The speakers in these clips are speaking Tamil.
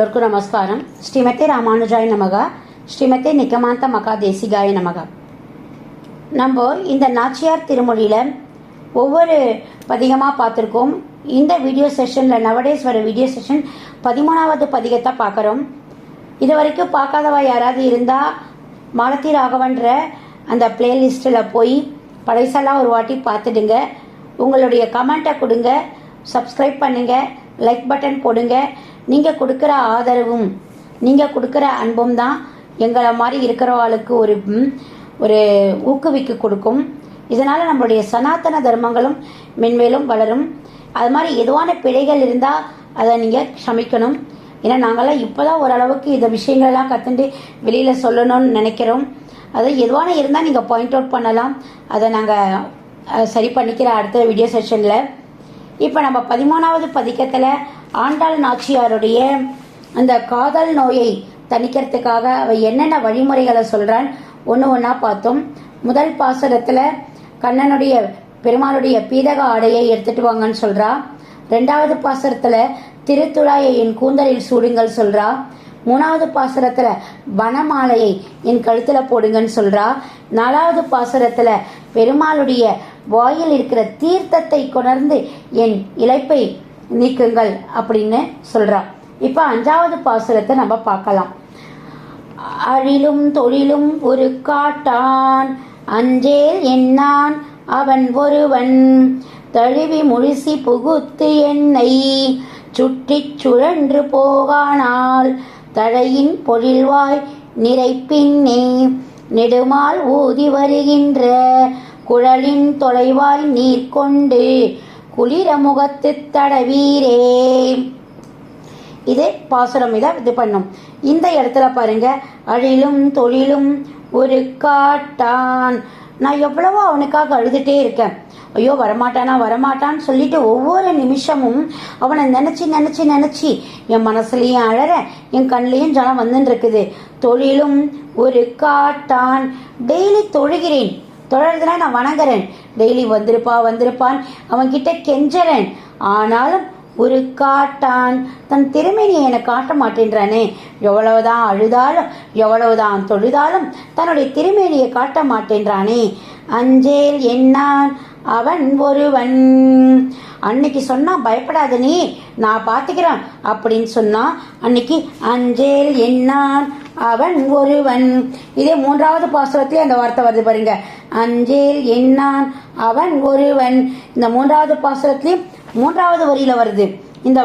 எல்லோருக்கும் நமஸ்காரம் ஸ்ரீமதி ராமானுஜாய நமகா ஸ்ரீமதி நிகமாந்த மகா தேசிகாய நமகா நம்ம இந்த நாச்சியார் திருமொழியில் ஒவ்வொரு பதிகமாக பார்த்துருக்கோம் இந்த வீடியோ செஷனில் நவடேஸ் வர வீடியோ செஷன் பதிமூணாவது பதிகத்தை பார்க்குறோம் இது வரைக்கும் பார்க்காதவா யாராவது இருந்தால் மாலத்தி ராகவன்ற அந்த பிளேலிஸ்ட்டில் போய் படைசெல்லாம் ஒரு வாட்டி பார்த்துடுங்க உங்களுடைய கமெண்ட்டை கொடுங்க சப்ஸ்கிரைப் பண்ணுங்கள் லைக் பட்டன் போடுங்க நீங்கள் கொடுக்குற ஆதரவும் நீங்கள் கொடுக்குற அன்பும் தான் எங்களை மாதிரி இருக்கிறவாளுக்கு ஒரு ஒரு ஊக்குவிக்கு கொடுக்கும். இதனால் நம்மளுடைய சனாதன தர்மங்களும் மென்மேலும் வளரும். அது மாதிரி எதுவான பிழைகள் இருந்தால் அதை நீங்கள் க்ஷமிக்கணும். ஏன்னா நாங்கள்லாம் இப்போ தான் ஓரளவுக்கு இந்த விஷயங்களெல்லாம் கற்றுண்டு வெளியில் சொல்லணும்னு நினைக்கிறோம். அது எதுவான இருந்தால் நீங்கள் பாயிண்ட் அவுட் பண்ணலாம். அதை நாங்கள் சரி பண்ணிக்கிற அடுத்த வீடியோ செஷனில் இப்போ நம்ம பதிமூணாவது பதிக்கத்தில் ஆண்டாள் நாச்சியாருடைய அந்த காதல் நோயை தணிக்கிறதுக்காக அவ என்னென்ன வழிமுறைகளை சொல்றான் ஒன்று ஒன்றா பார்த்தோம். முதல் பாசரத்தில் கண்ணனுடைய பெருமாளுடைய பீதக ஆடையை எடுத்துட்டு வாங்கன்னு சொல்றா. ரெண்டாவது பாசரத்தில் திருத்துழாயை என் கூந்தலில் சூடுங்கள் சொல்றா. மூணாவது பாசுரத்துல வனமாலையை என் கழுத்துல போடுங்கன்னு சொல்றா. நாலாவது பாசுரத்துல பெருமாளுடைய வாயில் இருக்கிற தீர்த்தத்தை கொணர்ந்து என் இழைப்பை நீக்குங்கள் அப்படின்னு சொல்றா இப்ப அஞ்சாவது பாசுரத்தை நம்ம பார்க்கலாம். அழிலும் தொழிலும் ஒரு காட்டான். அஞ்சேல் என்னான்? அவன் ஒருவன். தழுவி முழிசி புகுத்து என்னை. சுற்றிச் சுழன்று போகானால் தழையின் பொழில்வாய் நிறைப்பின்னே. நெடுமால் ஊதி வருகின்ற குழலின் தொலைவாய் நீர் கொண்டு குளிரமுகத்து தடவீரே. இதே பாசுரம் இதை இது பண்ணும். இந்த இடத்துல பாருங்க அழிலும் தொழிலும் ஒரு காட்டான். நான் எவ்வளவோ அவனுக்காக அழுதுட்டே இருக்கேன். ஐயோ வரமாட்டானா வரமாட்டான்னு சொல்லிட்டு ஒவ்வொரு நிமிஷமும் அவனை நினைச்சு நினைச்சு நினைச்சு என் மனசுலயும் அழற என் கண்ணிலையும் ஜலம் வந்துன்னு இருக்குது. தொழிலும் ஒரு காட்டான். டெய்லி தொழுகிறேன். தொடர்ந்துனா நான் வணங்குறேன். டெய்லி வந்திருப்பா வந்திருப்பான். அவன் கிட்ட கெஞ்சறேன். ஆனாலும் ஒரு காட்டான். தன் திறமையை எனக்கு காட்ட மாட்டேன்றானே. எவ்வளவுதான் அழுதாலும் எவ்வளவுதான் தொழுதாலும் தன்னுடைய திருமேனியை காட்ட மாட்டேன்றானே. அஞ்சேல் என்னான்? அவன் ஒருவன். அன்னைக்கு சொன்னா பயப்படாத நீ. நான் பார்த்துக்கிறேன் அப்படின்னு சொன்னா அன்னைக்கு அஞ்சேல் என்னான்? அவன் ஒருவன். இதே மூன்றாவது பாசுரத்திலே அந்த வார்த்தை வருது பாருங்க. அஞ்சேல் என்னான் அவன் ஒருவன். இந்த மூன்றாவது பாசுரத்திலையும் மூன்றாவது வரியில் வருது. இந்த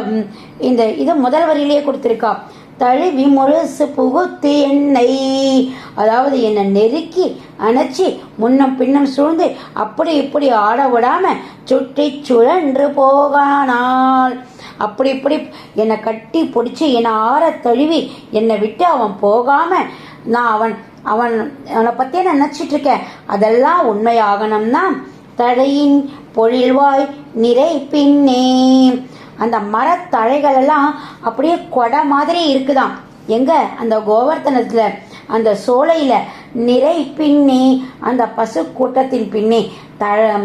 இந்த இது முதல் வரியிலேயே கொடுத்துருக்கா. தழுவி முழுசு புகுத்து என்னை. அதாவது என்னை நெருக்கி அணைச்சி முன்னம் பின்னம் சூழ்ந்து அப்படி இப்படி ஆட விடாமல் சுற்றி சுழன்று போகானால் அப்படி இப்படி என்னை கட்டி பிடிச்சி என்னை ஆற தழுவி என்னை விட்டு அவன் போகாமல் நான் அவன் அவன் அவனை பற்றி நான் நினச்சிட்டு இருக்கேன் அதெல்லாம் உண்மையாகணும்னா தழையின் பொழில்வாய் நிறை பின்னே அந்த மரத்தழைகள் எல்லாம் அப்படியே கொடை மாதிரி இருக்குதாம். எங்க? அந்த கோவர்த்தனத்தில் அந்த சோலையில் நிறை பின்னே அந்த பசு கூட்டத்தின் பின்னே. தழ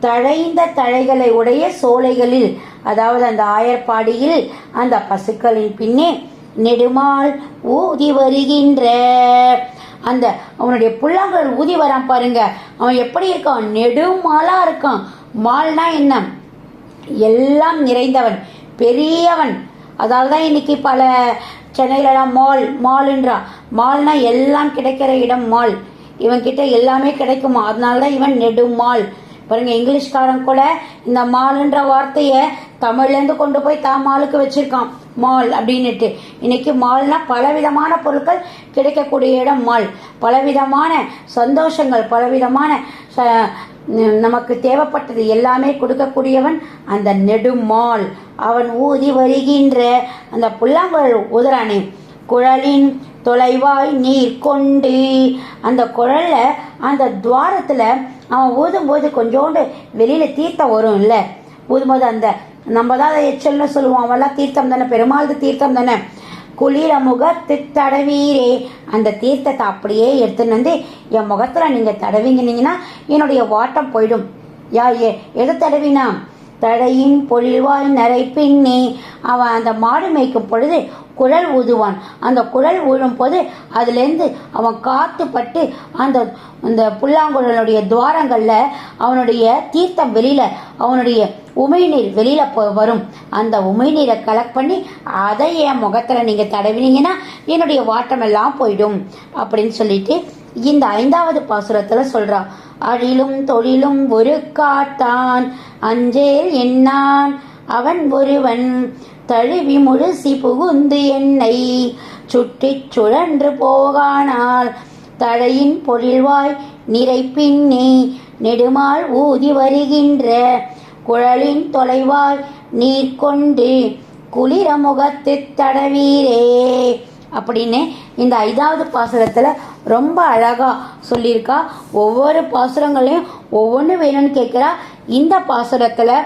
தழைந்த தழைகளை உடைய சோலைகளில் அதாவது அந்த ஆயர்பாடியில் அந்த பசுக்களின் பின்னே நெடுமால் ஊதி வருகின்ற. அந்த அவனுடைய புல்லாங்குழல் ஊதி வரான் பாருங்க. அவன் எப்படி இருக்கான்? நெடுமாலா இருக்கான். மால்னா என்ன? எல்லாம் நிறைந்தவன் பெரியவன். அதால் தான் இன்னைக்கு பல சென்னையிலலாம் மால் மால்ன்றா. மால்னா எல்லாம் கிடைக்கிற இடம் மால். இவன் கிட்ட எல்லாமே கிடைக்குமா? அதனால தான் இவன் நெடுமால். பாருங்க இங்கிலீஷ்காரன் கூட இந்த மால்ன்ற வார்த்தையை தமிழ்லேருந்து கொண்டு போய் தாமாலுக்கு வச்சிருக்கான். மால் அப்படின்னுட்டு. இன்னைக்கு மால்னா பலவிதமான பொருட்கள் கிடைக்கக்கூடிய இடம் மால். பலவிதமான சந்தோஷங்கள் பலவிதமான ச- நமக்கு தேவைப்பட்டது எல்லாமே கொடுக்கக்கூடியவன் அந்த நெடுமால் அவன் ஊதி வருகின்ற அந்த புல்லாங்குழல் உதறானே. குழலின் தொலைவாய் நீர் கொண்டு அந்த குழல்ல அந்த துவாரத்துல அவன் ஊதும்போது கொஞ்சோண்டு வெளியில் தீர்த்தம் வரும் இல்லை ஊதும்போது அந்த நம்ம தான் அதை எச்சல்னு சொல்லுவோம். அவெல்லாம் தீர்த்தம் தானே பெருமாள் தீர்த்தம் தானே. குளிர முகத்து தடவீரே. அந்த தீர்த்தத்தை அப்படியே எடுத்துன்னு வந்து என் முகத்தில் நீங்கள் தடவிங்கினீங்கன்னா என்னுடைய வாட்டம் போயிடும். யா எதை தடவினா? தடையின் பொழிவாய் நரை பின்னே. அவன் அந்த மாடு மேய்க்கும் பொழுது குழல் ஊதுவான். அந்த குழல் ஊழும் போது அதுலேருந்து அவன் காத்து பட்டு அந்த அந்த புல்லாங்குழலுடைய துவாரங்களில் அவனுடைய தீர்த்தம் வெளியில் அவனுடைய உமிழ்நீர் வெளியில் போ- வரும். அந்த உமிழ்நீரை கலெக்ட் பண்ணி அதை என் முகத்தில் நீங்கள் தடவினீங்கன்னா என்னுடைய வாட்டமெல்லாம் போயிடும். அப்படின்னு சொல்லிட்டு இந்த ஐந்தாவது பாசுரத்தில் சொல்கிறான் அழிலும் தொழிலும் ஒரு காத்தான் அஞ்சேல் என்னான்? அவன் ஒருவன் தழுவி முழுசி புகுந்து என்னை சுற்றிச் சுழன்று போகானால். தழையின் பொழில்வாய் நிறைப்பின்னி நெடுமால் ஊதி வருகின்ற குழலின் தொலைவாய் நீர் கொண்டு குளிர முகத்து தடவீரே. அப்படின்னு இந்த ஐந்தாவது பாசுரத்தில் ரொம்ப அழகா சொல்லியிருக்கா. ஒவ்வொரு பாசுரங்களையும் ஒவ்வொன்று வேணும்னு கேட்குறா. இந்த பாசுரத்தில்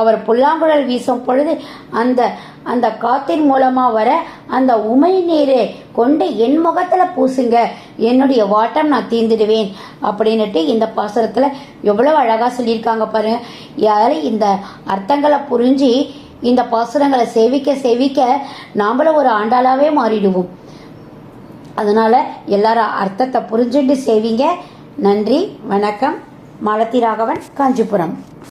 அவர் புல்லாங்குழல் வீசும் பொழுது அந்த அந்த காத்தின் மூலமாக வர அந்த உமை நீரை கொண்டு என் முகத்தில் பூசுங்க. என்னுடைய வாட்டம் நான் தீர்ந்துடுவேன் அப்படின்னுட்டு இந்த பாசுரத்தில் எவ்வளவு அழகாக சொல்லியிருக்காங்க பாருங்க. யாரும் இந்த அர்த்தங்களை புரிஞ்சு இந்த பாசுரங்களை சேவிக்க சேவிக்க நாமளும் ஒரு ஆண்டாளாகவே மாறிடுவோம். அதனால எல்லாரும் அர்த்தத்தை புரிஞ்சுட்டு செய்வீங்க. நன்றி வணக்கம். மாலத்தி ராகவன் காஞ்சிபுரம்.